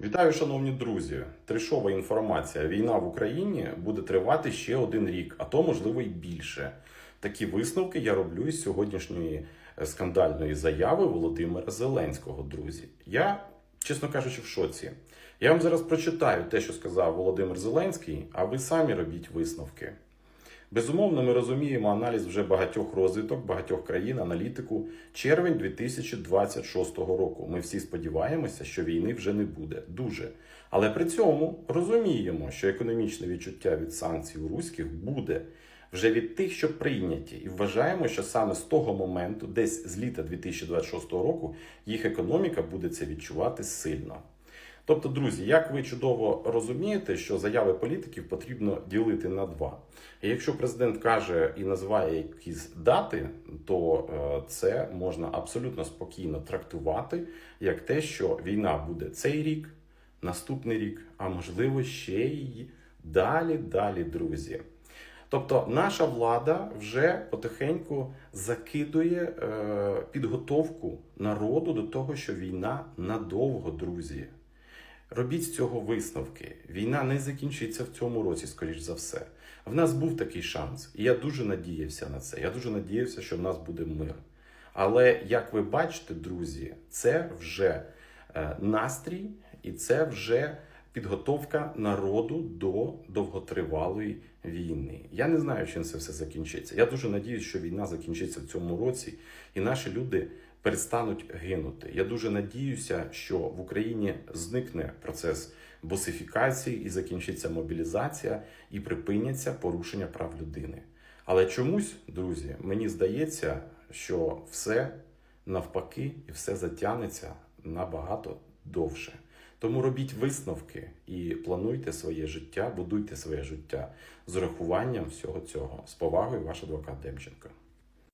Вітаю, шановні друзі! Тришова інформація. Війна в Україні буде тривати ще один рік, а то можливо і більше. Такі висновки я роблю із сьогоднішньої е, скандальної заяви Володимира Зеленського. Друзі, я, чесно кажучи, в шоці. Я вам зараз прочитаю те, що сказав Володимир Зеленський, а ви самі робіть висновки. Безумовно, ми розуміємо аналіз вже багатьох розвиток, багатьох країн, аналітику. Червень 2026 року. Ми всі сподіваємося, що війни вже не буде. Дуже. Але при цьому розуміємо, що економічне відчуття від санкцій руських буде вже від тих, що прийняті, і вважаємо, що саме з того моменту, десь з літа 2026 року, їх економіка буде це відчувати сильно. Тобто, друзі, як ви чудово розумієте, що заяви політиків потрібно ділити на два. І якщо президент каже і називає якісь дати, то е, це можна абсолютно спокійно трактувати як те, що війна буде цей рік, наступний рік, а можливо ще й далі, далі, друзі. Тобто наша влада вже потихеньку закидує е, підготовку народу до того, що війна надовго, друзі. Робіть з цього висновки. Війна не закінчиться в цьому році, скоріш за все. В нас був такий шанс, і я дуже надіявся на це. Я дуже надіявся, що в нас буде мир. Але як ви бачите, друзі, це вже е, настрій і це вже підготовка народу до довготривалої війни. Я не знаю, чим це все закінчиться. Я дуже надіюсь, що війна закінчиться в цьому році, і наші люди перестануть гинути. Я дуже надіюся, що в Україні зникне процес босифікації і закінчиться мобілізація, і припиняться порушення прав людини. Але чомусь, друзі, мені здається, що все навпаки і все затягнеться набагато довше. Тому робіть висновки і плануйте своє життя, будуйте своє життя з урахуванням всього цього. З повагою, ваш адвокат Демченко.